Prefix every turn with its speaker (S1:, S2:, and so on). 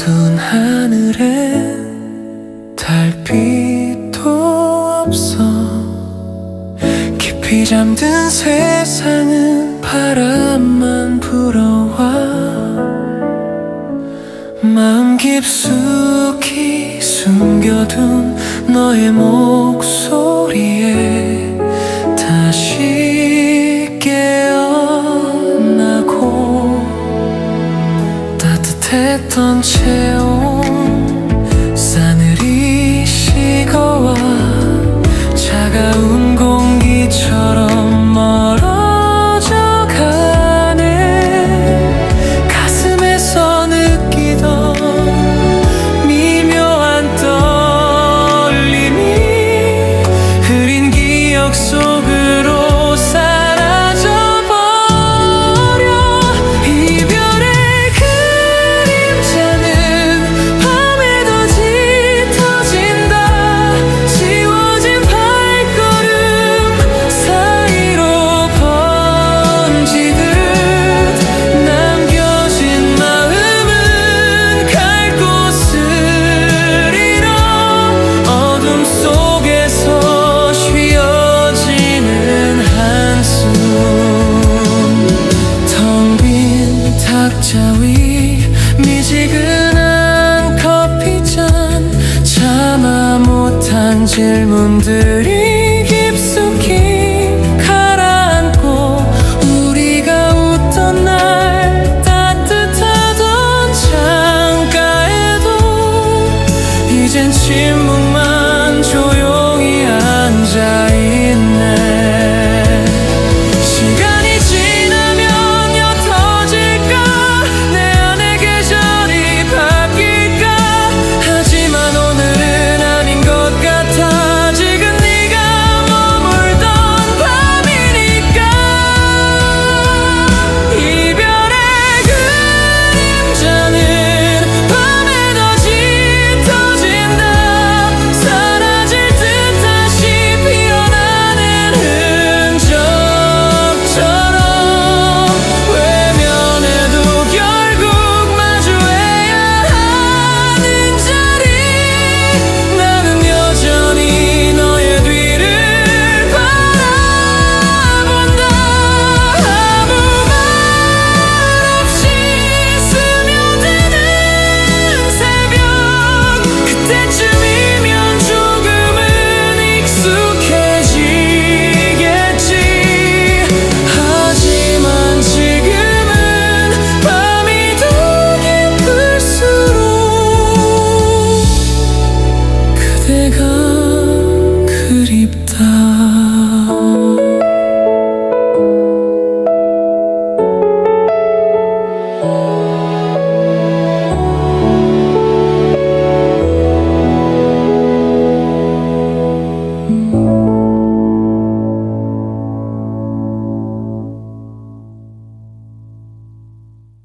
S1: 어두운 하늘에 달빛도 없어. 깊이 잠든 세상은 바람만 불어와. 마음 깊숙이 숨겨둔 너의 목소리에 했던 채 미지근한 커피잔 참아 못한 질문들이 깊숙이 가라앉고 우리가 웃던 날 따뜻하던 창가에도 이젠 침묵